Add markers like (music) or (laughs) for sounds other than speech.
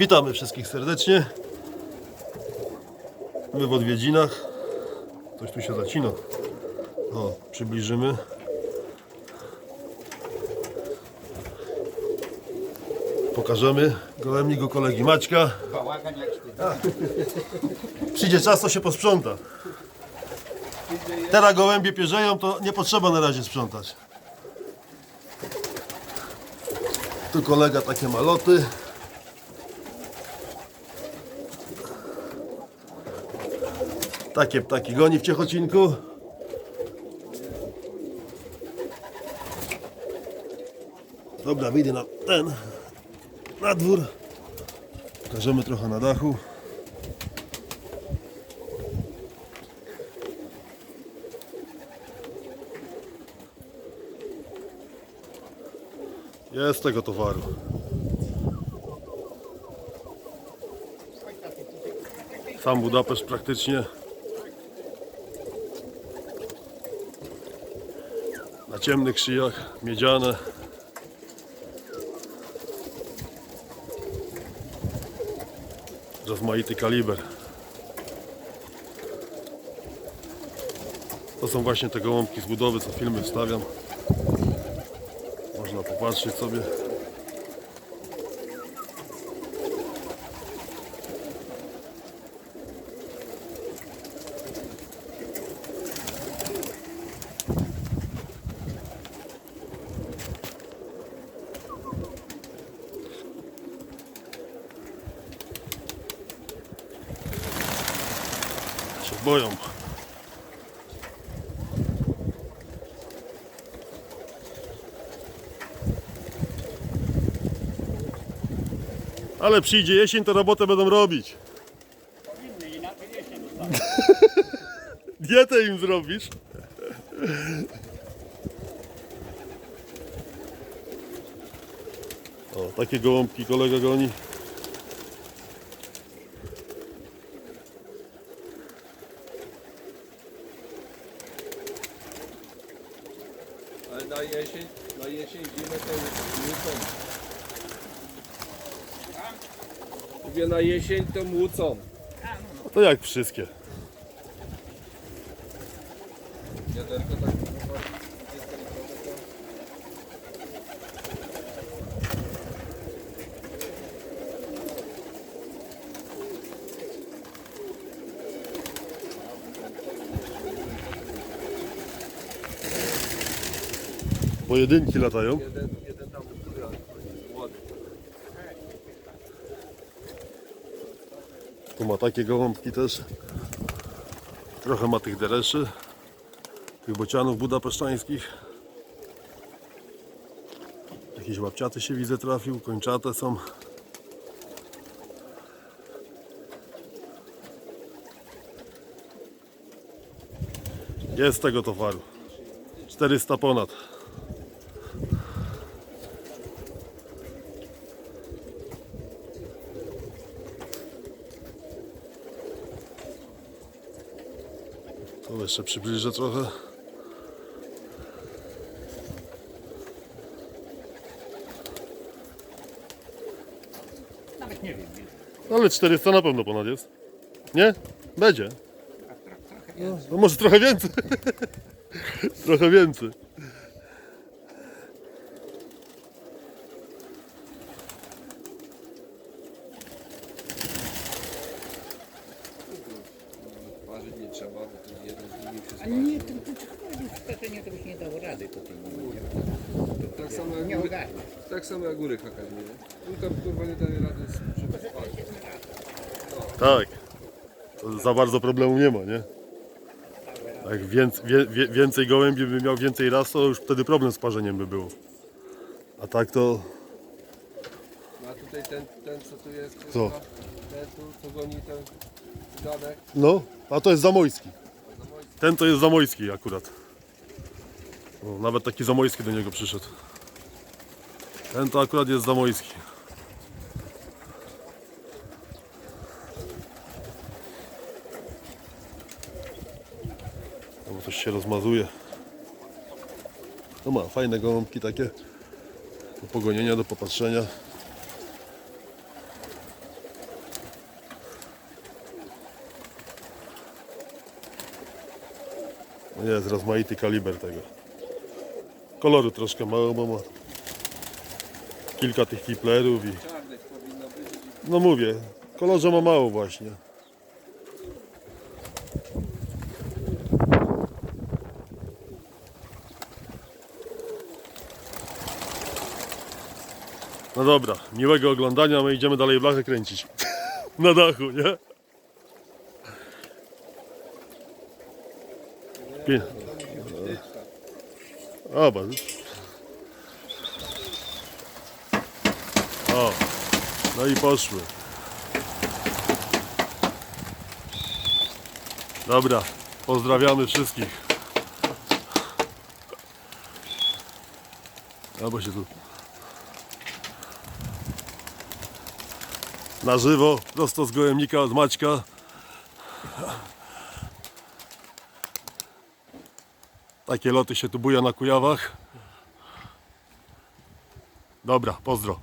Witamy wszystkich serdecznie. My w odwiedzinach. Coś tu się zacina. O, przybliżymy. Pokażemy gołębnik u kolegi Maćka. Bałagan jak. Przyjdzie czas, to się posprząta. Teraz gołębie pierzeją, to nie potrzeba na razie sprzątać. Tu kolega takie maloty. Takie ptaki goni w Ciechocinku. Dobra, wyjdę na ten, na dwór. Pokażemy trochę na dachu. Jest tego towaru. Sam Budapeszt praktycznie. Na ciemnych szyjach, miedziane. Rozmaity kaliber. To są właśnie te gołąbki z budowy, co filmy wstawiam. Można popatrzeć sobie. Boją. Ale przyjdzie jesień, to robotę będą robić. Powinny inaczej jesień. Dietę im zrobisz. O, takie gołąbki kolega goni. Na jesień, na jesień, zimę to młócą. Mówię na jesień to młócą. To jak wszystkie. Pojedynki latają. jeden, jeden tam. Tu ma takie gołąbki też. Trochę ma tych dereszy. Tych bocianów budapesztańskich. Jakieś łapciaty się widzę trafił, kończate są. Jest tego towaru. 400 ponad. To jeszcze przybliżę trochę. Nawet nie wiem. Ale 400 na pewno ponad jest. Nie? Będzie. No, no może trochę więcej. (laughs) trochę więcej. Trzeba, bo to jeden z A spadł. nie, to, to, to wskazenie to byś nie dało rady po tym momencie. Tak samo jak Nie góry, ogarniesz. tak samo jak góry hakać, nie? Tylko kurwa nie daje rady, żeby spalić. Tak. To za bardzo problemu nie ma, nie? Jak więcej, wie, więcej gołębi by miał więcej raz, to już wtedy problem z parzeniem by było. A tak to No a tutaj ten, ten co tu jest, Co? ten tu, co goni ten No, a to jest zamojski. Ten to jest zamojski akurat. O, nawet taki zamojski do niego przyszedł. Ten to akurat jest zamojski. No bo coś się rozmazuje. No ma fajne gołąbki takie. Do pogonienia, do popatrzenia. Jest rozmaity kaliber tego. Koloru troszkę mało, bo ma kilka tych kiplerów i no mówię, kolorze ma mało właśnie. No dobra, miłego oglądania, my idziemy dalej blachę kręcić. (laughs) Na dachu, nie? Pie... O, bardzo. O, no i poszły. Dobra, pozdrawiamy wszystkich. Albo się tu. Na żywo, prosto z gołębnika od Maćka. Takie loty się tu buja na Kujawach. Dobra, pozdro.